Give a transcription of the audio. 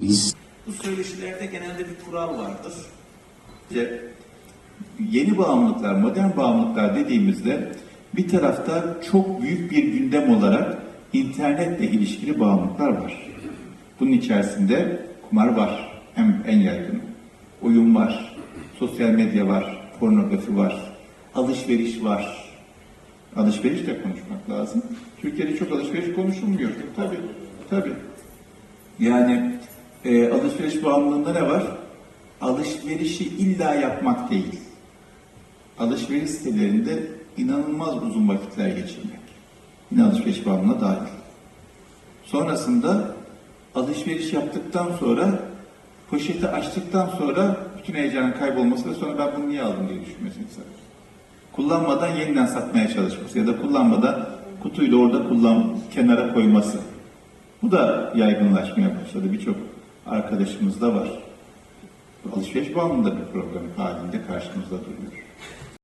dediğimiz Bu söyleşilerde genelde bir kural vardır. İşte yeni bağımlılıklar, modern bağımlılıklar dediğimizde bir tarafta çok büyük bir gündem olarak internetle ilişkili bağımlılıklar var. Bunun içerisinde kumar var, hem en yaygın. Oyun var, sosyal medya var, pornografi var, alışveriş var. Alışveriş de konuşmak lazım. Türkiye'de çok alışveriş konuşulmuyor. Tabii, tabii. Yani e, alışveriş bağımlılığında ne var? Alışverişi illa yapmak değil. Alışveriş sitelerinde inanılmaz uzun vakitler geçirmek. Yine alışveriş bağımlılığına dahil. Sonrasında alışveriş yaptıktan sonra poşeti açtıktan sonra bütün heyecanın kaybolması ve sonra ben bunu niye aldım diye düşünmesini isterim. Kullanmadan yeniden satmaya çalışması ya da kullanmadan kutuyu da orada kullan kenara koyması. Bu da yaygınlaşmaya başladı. Birçok arkadaşımız da var. Alışveriş bağımlılığı da bir problem halinde karşımızda duruyor.